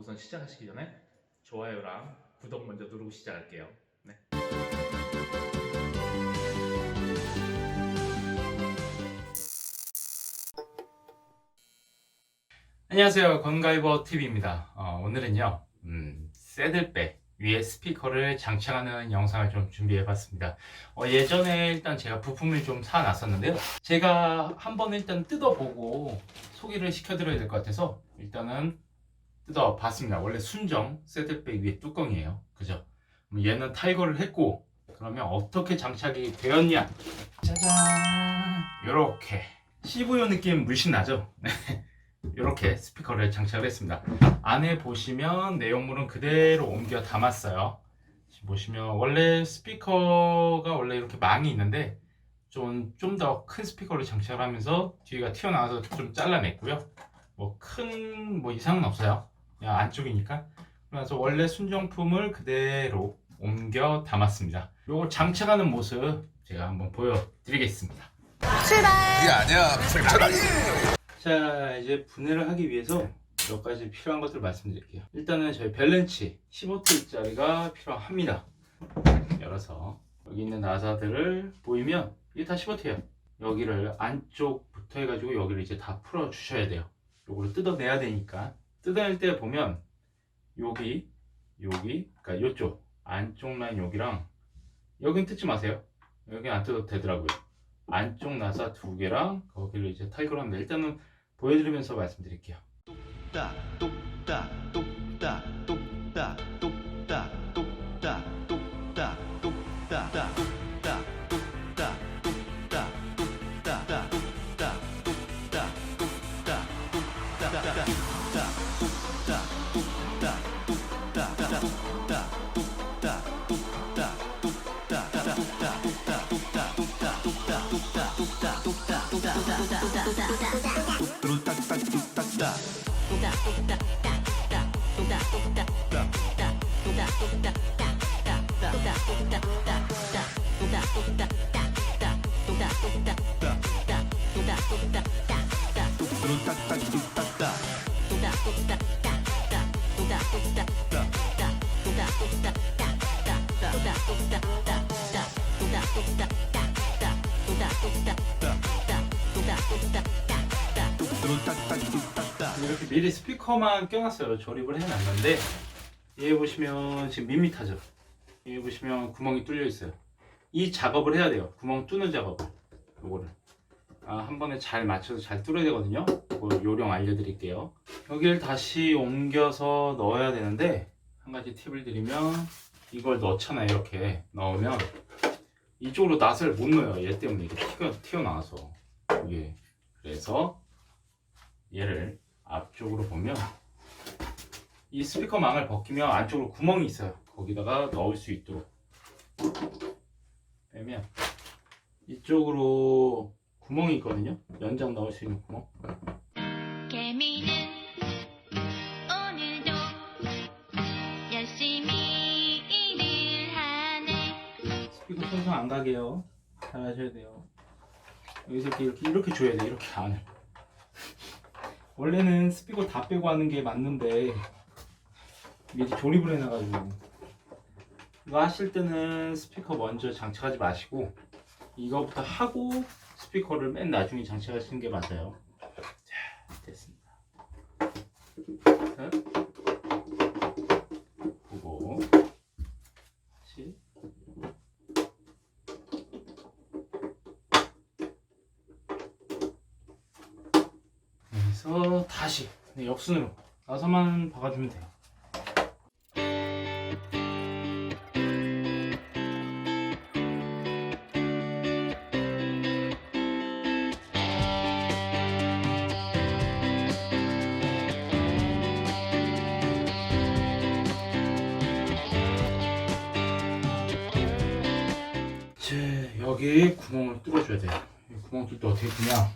우선 시작하시기 전에 좋아요랑 구독 먼저 누르고 시작할게요. 네. 안녕하세요. 건가이버 TV입니다. 어, 오늘은요, 음, 새들백 위에 스피커를 장착하는 영상을 좀 준비해 봤습니다. 어, 예전에 일단 제가 부품을 좀 사놨었는데요. 제가 한번 일단 뜯어보고 소개를 시켜드려야 될 것 같아서 일단은 뜯어 봤습니다. 원래 순정 새들백 위에 뚜껑이에요. 그죠? 얘는 탈거를 했고 그러면 어떻게 장착이 되었냐? 짜잔! 요렇게 CV 느낌 물씬 나죠? 네. 이렇게 스피커를 장착을 했습니다. 안에 보시면 내용물은 그대로 옮겨 담았어요. 보시면 원래 스피커가 원래 이렇게 망이 있는데 좀 좀 더 큰 스피커를 장착을 하면서 뒤가 튀어나와서 좀 잘라냈고요. 뭐 큰뭐 이상은 없어요. 안쪽이니까. 그래서 원래 순정품을 그대로 옮겨 담았습니다. 요거 장착하는 모습 제가 한번 보여드리겠습니다. 그게 아니야. 불편하게. 자 이제 분해를 하기 위해서 몇 가지 필요한 것들을 말씀드릴게요 일단은 저희 벨렌치 15T짜리가 필요합니다 열어서 여기 있는 나사들을 보이면 이게 다 15T예요 여기를 안쪽부터 해가지고 여기를 이제 다 풀어 주셔야 돼요 요거를 뜯어내야 되니까 뜯어낼 때 보면 여기 여기 그러니까 요쪽 안쪽 라인 여기랑 여긴 뜯지 마세요 여긴 안 뜯어도 되더라고요 안쪽 나사 두 개랑 거기를 이제 탈거를 합니다. 일단은 보여드리면서 말씀드릴게요. 뚝딱 뚝딱 Don't 이렇게 미리 스피커만 껴놨어요. 조립을 해놨는데 여기 보시면 지금 밋밋하죠. 여기 보시면 구멍이 뚫려 있어요. 이 작업을 해야 돼요. 구멍 뚫는 작업을. 요거를. 아, 한 번에 잘 맞춰서 잘 뚫어야 되거든요. 그 요령 알려드릴게요. 여기를 다시 옮겨서 넣어야 되는데 한 가지 팁을 드리면 이걸 넣잖아요. 이렇게 넣으면 이쪽으로 낫을 못 넣어요. 얘 때문에 이게 튀어, 튀어나와서 이게 그래서 얘를 앞쪽으로 보면 이 스피커 망을 벗기면 안쪽으로 구멍이 있어요. 거기다가 넣을 수 있도록 빼면 이쪽으로 구멍이 있거든요. 연장 넣을 수 있는 구멍. 개미는 오늘도 열심히 일을 하네. 스피커 손상 안 가게요. 잘 하셔야 돼요. 여기서 이렇게 이렇게, 이렇게 줘야 돼. 이렇게 안을. 원래는 스피커 다 빼고 하는 게 맞는데 미리 조립을 해놔가지고 이거 하실 때는 스피커 먼저 장착하지 마시고 이거부터 하고 스피커를 맨 나중에 장착하시는 게 맞아요. 자, 됐습니다. 자, 보고 다시 여기서 다시 네, 역순으로 나서만 박아주면 돼요. 이제 여기 구멍을 뚫어줘야 돼요. 이 구멍 뚫때 어떻게 뚫냐?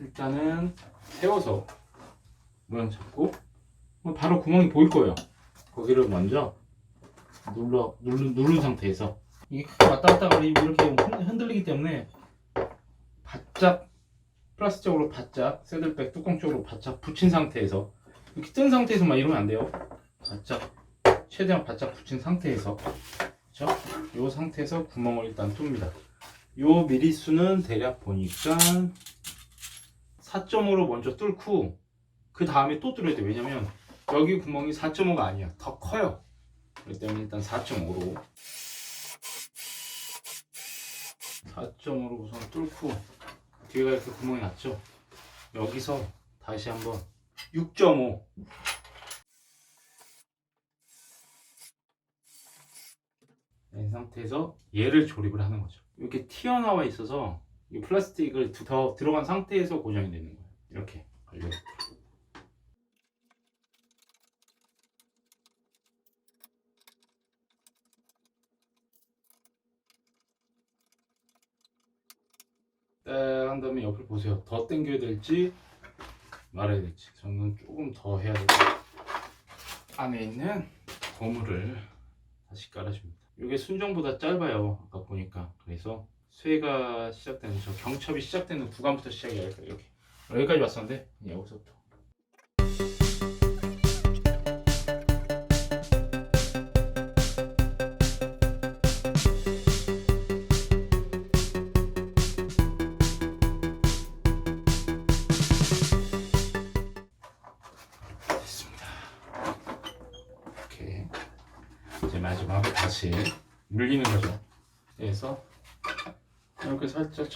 일단은 세워서 모양 잡고 바로 구멍이 보일 거예요. 거기를 먼저 눌러 누른, 누른 상태에서 이게 왔다 갔다 이렇게 흔- 흔들리기 때문에 바짝 플라스틱 쪽으로 바짝 새들백 뚜껑 쪽으로 바짝 붙인 상태에서 이렇게 뜬 상태에서만 이러면 안 돼요. 바짝 최대한 바짝 붙인 상태에서 그렇죠? 이 상태에서 구멍을 일단 뚫습니다. 요 미리수는 대략 보니까 4.5로 먼저 뚫고 그 다음에 또 뚫어야 돼. 왜냐면 여기 구멍이 4.5가 아니야. 더 커요. 그렇기 때문에 일단 4.5로 4.5로 우선 뚫고 뒤에가 이렇게 구멍이 났죠. 여기서 다시 한번 6.5 이 상태에서 얘를 조립을 하는 거죠. 이렇게 튀어나와 있어서 이 플라스틱을 두- 더 들어간 상태에서 고정이 되는 거예요. 이렇게 걸려. 보세요. 더 당겨야 될지 말아야 될지. 저는 조금 더 해야 될것 같아요. 안에 있는 고무를 다시 깔아줍니다. 이게 순정보다 짧아요. 아까 보니까. 그래서 쇠가 시작되는 저 경첩이 시작되는 구간부터 시작해야 돼요. 이렇게. 여기까지 왔었는데 여기서부터.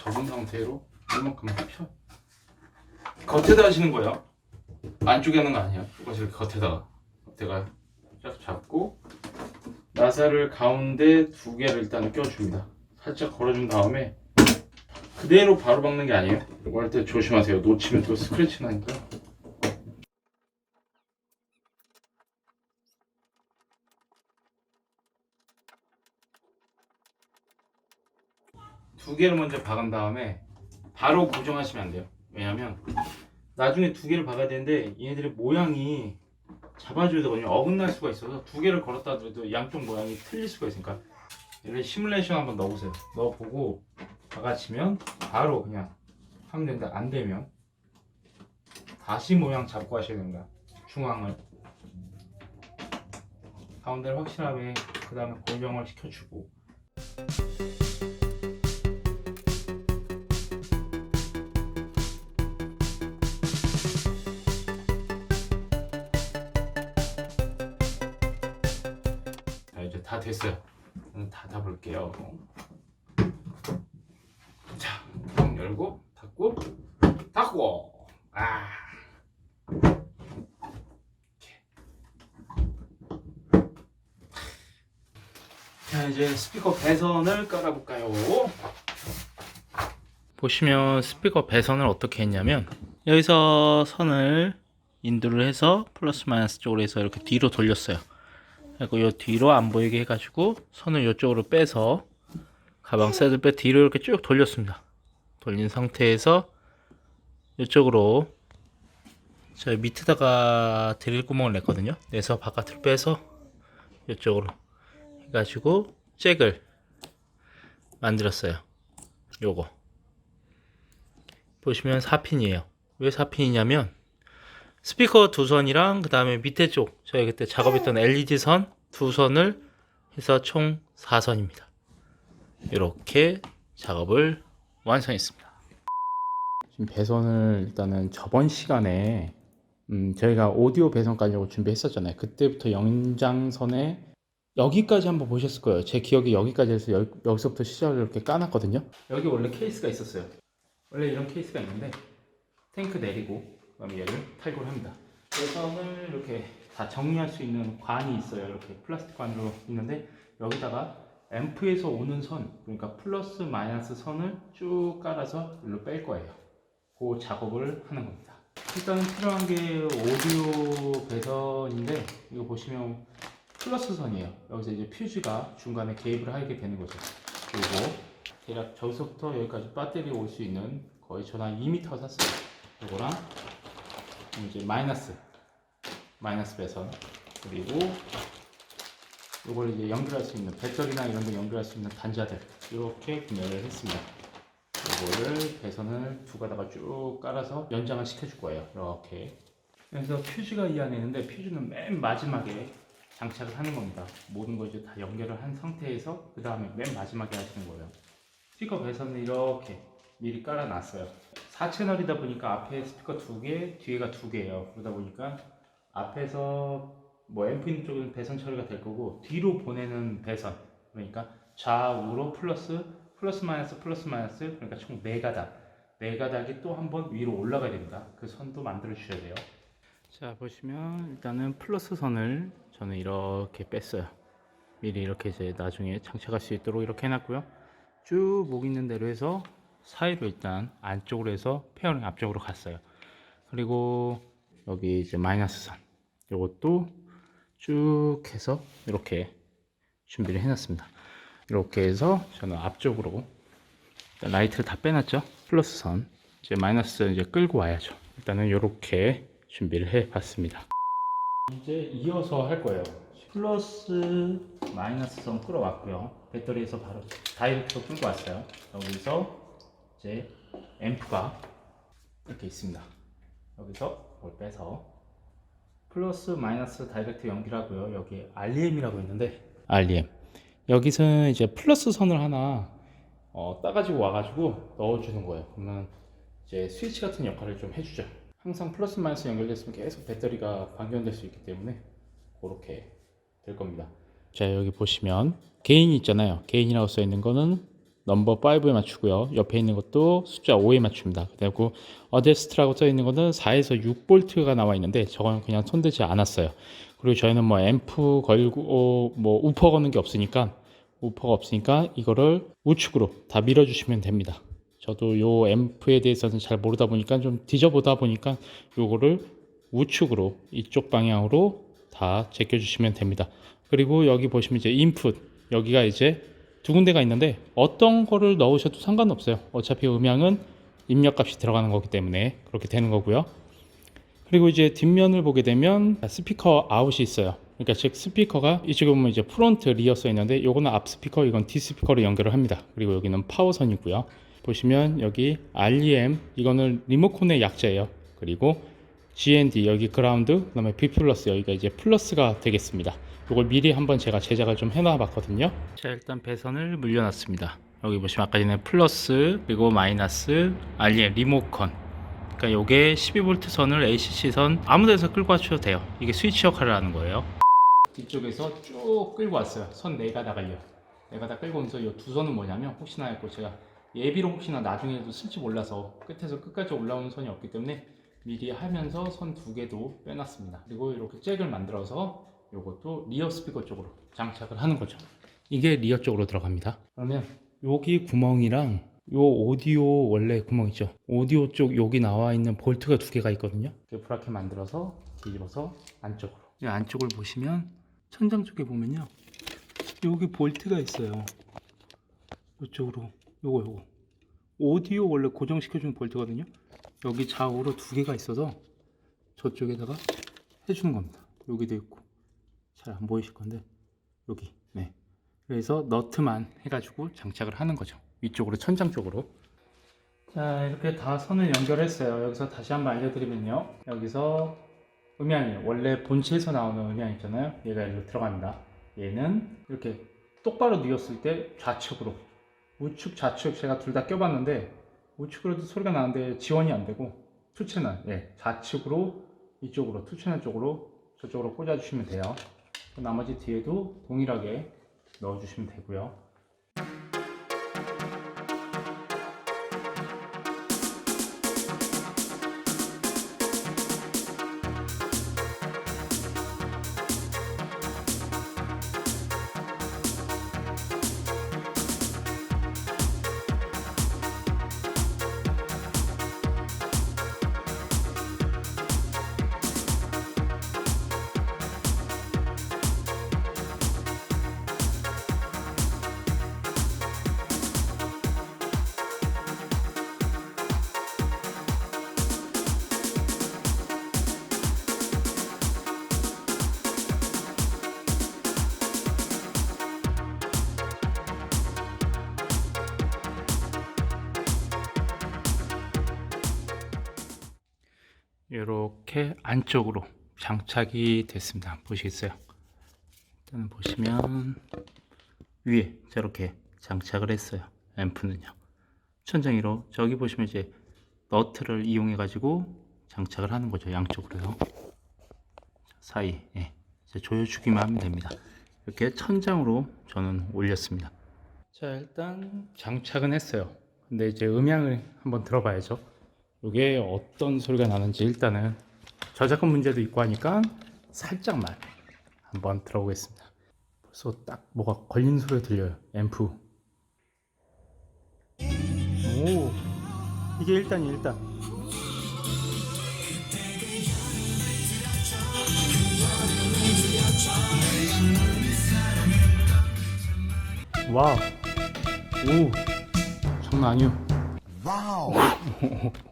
접은 상태로 이만큼 펴. 겉에다 하시는 거예요. 안쪽에 하는 거 아니야. 이것을 겉에다가 겉에가 쫙 잡고 나사를 가운데 두 개를 일단 껴줍니다. 살짝 걸어준 다음에 그대로 바로 박는 게 아니에요. 이거 할 때 조심하세요. 놓치면 또 스크래치 나니까. 개를 먼저 박은 다음에 바로 고정하시면 안 돼요. 왜냐면 나중에 두 개를 박아야 되는데 얘네들의 모양이 잡아줘야 되거든요. 어긋날 수가 있어서 두 개를 걸었다 하더라도 양쪽 모양이 틀릴 수가 있으니까 얘를 시뮬레이션 한번 넣어보세요. 넣어보고 박아치면 바로 그냥 하면 된다. 안 되면 다시 모양 잡고 하셔야 됩니다. 중앙을 가운데를 확실하게 그 다음에 고정을 시켜주고 이제 다 됐어요. 닫아 볼게요. 자, 문 열고 닫고 닫고 아. 자 이제 스피커 배선을 깔아볼까요? 보시면 스피커 배선을 어떻게 했냐면 여기서 선을 인두를 해서 플러스 마이너스 쪽으로 해서 이렇게 뒤로 돌렸어요. 그리고 요 뒤로 안 보이게 해가지고 선을 이쪽으로 빼서 가방 빼 뒤로 이렇게 쭉 돌렸습니다. 돌린 상태에서 이쪽으로 저 밑에다가 드릴 구멍을 냈거든요. 내서 바깥으로 빼서 이쪽으로 해가지고 잭을 만들었어요. 요거 보시면 4핀이에요. 왜 4핀이냐면 스피커 두 선이랑 그 다음에 밑에 쪽 저희 그때 작업했던 LED 선 두 선을 해서 총 4선입니다. 이렇게 작업을 완성했습니다. 지금 배선을 일단은 저번 시간에 음, 저희가 오디오 배선 깔려고 준비했었잖아요. 그때부터 연장선에 여기까지 한번 보셨을 거예요. 제 기억에 여기까지 해서 여, 여기서부터 시작을 이렇게 까놨거든요. 여기 원래 케이스가 있었어요. 원래 이런 케이스가 있는데 탱크 내리고 그다음에 얘를 탈골 합니다. 배선을 이렇게 다 정리할 수 있는 관이 있어요. 이렇게 플라스틱 관으로 있는데 여기다가 앰프에서 오는 선, 그러니까 플러스 마이너스 선을 쭉 깔아서 일로 뺄 거예요. 그 작업을 하는 겁니다. 일단은 필요한 게 오디오 배선인데 이거 보시면 플러스 선이에요. 여기서 이제 퓨즈가 중간에 개입을 하게 되는 거죠. 그리고 대략 저기서부터 여기까지 배터리 올 수 있는 거의 전화 2m 샀어요. 이거랑 이제 마이너스 마이너스 배선 그리고 이걸 이제 연결할 수 있는 배터리나 이런 데 연결할 수 있는 단자들 이렇게 구매를 했습니다. 이거를 배선을 두 가닥을 쭉 깔아서 연장을 시켜줄 거예요. 이렇게 그래서 퓨즈가 이 안에 있는데 퓨즈는 맨 마지막에 장착을 하는 겁니다. 모든 걸 이제 다 연결을 한 상태에서 그 다음에 맨 마지막에 하시는 거예요. 스피커 배선은 이렇게 미리 깔아놨어요. 4채널이다 보니까 앞에 스피커 두 개, 뒤에가 두 개예요. 그러다 보니까 앞에서 뭐 앰프 있는 쪽은 배선 처리가 될 거고 뒤로 보내는 배선 그러니까 좌우로 플러스 플러스 마이너스 플러스 마이너스 그러니까 총네 가닥 네 가닥이 또 한 번 위로 올라가야 됩니다. 그 선도 만들어 주셔야 돼요. 자 보시면 일단은 플러스 선을 저는 이렇게 뺐어요. 미리 이렇게 이제 나중에 장착할 수 있도록 이렇게 해놨고요. 쭉 목 있는 대로 해서 사이로 일단 안쪽으로 해서 페어링 앞쪽으로 갔어요. 그리고 여기 이제 마이너스 선 이것도 쭉 해서 이렇게 준비를 해놨습니다. 이렇게 해서 저는 앞쪽으로 라이트를 다 빼놨죠. 플러스 선 이제 마이너스 이제 끌고 와야죠. 일단은 이렇게 준비를 해봤습니다. 이제 이어서 할 거예요. 플러스 마이너스 선 끌어왔고요. 배터리에서 바로 다이렉트로 끌고 왔어요. 여기서 이제 앰프가 이렇게 있습니다. 여기서 이걸 빼서 플러스 마이너스 다이렉트 연결하고요. 여기 REM이라고 있는데 REM 여기서는 이제 플러스 선을 하나 어, 따가지고 와가지고 넣어주는 거예요. 그러면 이제 스위치 같은 역할을 좀 해주죠. 항상 플러스 마이너스 연결됐으면 계속 배터리가 방전될 수 있기 때문에 그렇게 될 겁니다. 자 여기 보시면 개인이 있잖아요. 개인이라고 써 있는 거는 넘버 5에 맞추고요. 옆에 있는 것도 숫자 5에 맞춥니다. 그리고 어데스트라고 써 있는 거는 4에서 6볼트가 나와 있는데 저건 그냥 손대지 않았어요. 그리고 저희는 뭐 앰프 걸고 어, 뭐 우퍼 거는 게 없으니까 우퍼가 없으니까 이거를 우측으로 다 밀어 주시면 됩니다. 저도 요 앰프에 대해서는 잘 모르다 보니까 좀 뒤져보다 보니까 요거를 우측으로 이쪽 방향으로 다 제껴 주시면 됩니다. 그리고 여기 보시면 이제 인풋 여기가 이제 두 군데가 있는데 어떤 거를 넣으셔도 상관없어요. 어차피 음향은 입력값이 들어가는 거기 때문에 그렇게 되는 거고요. 그리고 이제 뒷면을 보게 되면 스피커 아웃이 있어요. 그러니까 즉 스피커가 이쪽에 보면 이제 프론트 리어 써 있는데 요거는 앞 스피커 이건 뒤 스피커로 연결을 합니다. 그리고 여기는 파워선이고요. 보시면 여기 REM 이거는 리모컨의 약자예요. 그리고 GND 여기 그라운드 그다음에 B 플러스 여기가 이제 플러스가 되겠습니다. 이걸 미리 한번 제가 제작을 좀 해놔 봤거든요. 자 일단 배선을 물려놨습니다. 여기 보시면 아까 전에 플러스 그리고 마이너스 REM 리모컨 그러니까 요게 12V 선을 ACC 선 아무 데서 끌고 와주셔도 돼요. 이게 스위치 역할을 하는 거예요. 뒤쪽에서 쭉 끌고 왔어요. 선네 가닥을요. 네 가닥 끌고 오면서 이 두 선은 뭐냐면 혹시나 했고 제가 예비로 혹시나 나중에도 쓸지 몰라서 끝에서 끝까지 올라오는 선이 없기 때문에 미리 하면서 선 두 개도 빼놨습니다. 그리고 이렇게 잭을 만들어서 이것도 리어 스피커 쪽으로 장착을 하는 거죠. 이게 리어 쪽으로 들어갑니다. 그러면 여기 구멍이랑 요 오디오 원래 구멍 있죠. 오디오 쪽 여기 나와 있는 볼트가 두 개가 있거든요. 이렇게 브라켓 만들어서 뒤집어서 안쪽으로. 이 안쪽을 보시면 천장 쪽에 보면요. 여기 볼트가 있어요. 이쪽으로 요거 요거. 오디오 원래 고정시켜주는 볼트거든요. 여기 좌우로 두 개가 있어서 저쪽에다가 해주는 겁니다. 여기도 있고 잘 안 보이실 건데 여기 네. 그래서 너트만 해가지고 장착을 하는 거죠. 위쪽으로 천장 쪽으로. 자 이렇게 다 선을 연결했어요. 여기서 다시 한번 알려드리면요. 여기서 음향이 원래 본체에서 나오는 음향 있잖아요. 얘가 일로 들어갑니다. 얘는 이렇게 똑바로 누웠을 때 좌측으로 우측 좌측 제가 둘 다 껴봤는데 우측으로도 소리가 나는데 지원이 안 되고 투 채널 예 좌측으로 이쪽으로 투 채널 쪽으로 저쪽으로 꽂아주시면 돼요. 나머지 뒤에도 동일하게 넣어주시면 되고요. 이렇게 안쪽으로 장착이 됐습니다. 보시겠어요? 일단 보시면 위에 저렇게 장착을 했어요. 앰프는요. 천장 위로 저기 보시면 이제 너트를 이용해 가지고 장착을 하는 거죠. 양쪽으로요. 사이 예. 조여주기만 하면 됩니다. 이렇게 천장으로 저는 올렸습니다. 자 일단 장착은 했어요. 근데 이제 음향을 한번 들어봐야죠. 이게 어떤 소리가 나는지 일단은 저작권 문제도 있고 하니까 살짝만 한번 들어보겠습니다. 벌써 딱 뭐가 걸린 소리가 들려요. 앰프. 오 이게 일단이 일단. 와우. 오. 장난 아니요. 와우.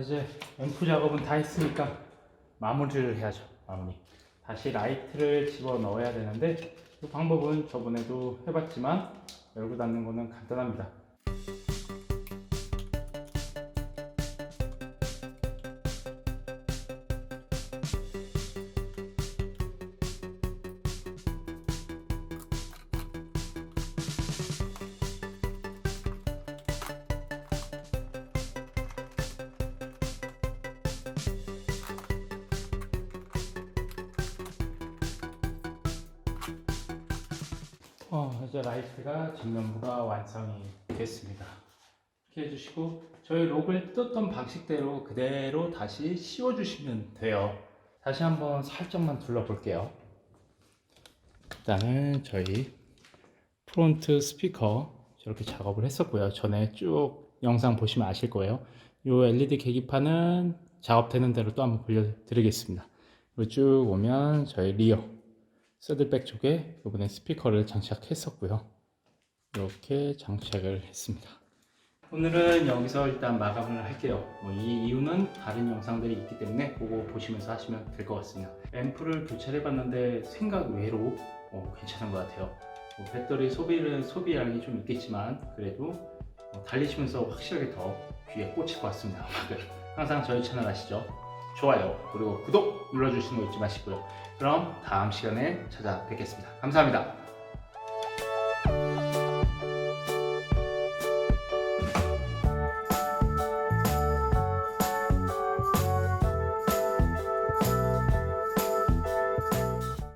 이제 앰프 작업은 다 했으니까 마무리를 해야죠. 마무리. 다시 라이트를 집어 넣어야 되는데 그 방법은 저번에도 해봤지만 열고 닫는 거는 간단합니다. 어, 이제 라이트가 전면부가 완성이 됐습니다. 이렇게 해주시고 저희 록을 뜯었던 방식대로 그대로 다시 씌워주시면 돼요. 다시 한번 살짝만 둘러볼게요. 일단은 저희 프론트 스피커 저렇게 작업을 했었고요. 전에 쭉 영상 보시면 아실 거예요. 이 LED 계기판은 작업되는 대로 또 한번 보여드리겠습니다. 그리고 쭉 오면 저희 리어 새들백 쪽에 이번에 스피커를 장착했었고요. 이렇게 장착을 했습니다. 오늘은 여기서 일단 마감을 할게요. 뭐 이 이유는 다른 영상들이 있기 때문에 그거 보시면서 하시면 될 것 같습니다. 앰프를 교체를 해봤는데 생각 외로 어, 괜찮은 것 같아요. 뭐 배터리 소비를 소비량이 좀 있겠지만 그래도 어, 달리시면서 확실하게 더 귀에 꽂힐 것 같습니다. 항상 저희 채널 아시죠? 좋아요 그리고 구독 눌러주시는 거 잊지 마시고요. 그럼 다음 시간에 찾아뵙겠습니다. 감사합니다.